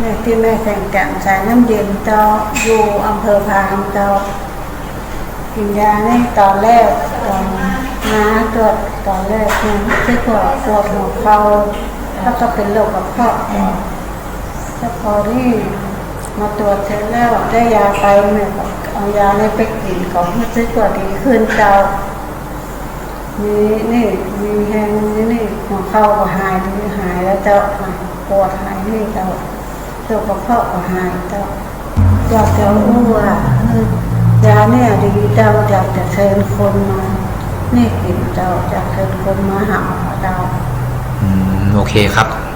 ม่ที่แม่แข่งแก่งสายน้ำเย็นเจ้าอยู่อำเภอพามเจ้ากินยาในตอนแรกตอนมาตรวจตอนแรกเนี่ยที่ปวดปวดหัวเข่าแล้วก็เป็นโรคกระเพาะแล้วพอที่มาตรวจเสร็จแล้วได้ยาไปเนี่ยเอายาในไปกินของมันจะตัวดีขึ้นเจ้ามีนี่มีแห้งนี่นี่หัวเข่าก็หายดีหายแล้วเจ้าปวดหายนี่เจ้า ตัวกระเพาะก็หายเจ้าอยากจะรู้ว่าเออยาเนี่ยดีเจ้าอยากจะเชิญคนมานี่กินเจ้าอยากเชิญคนมาหาเจ้าโอเคครับ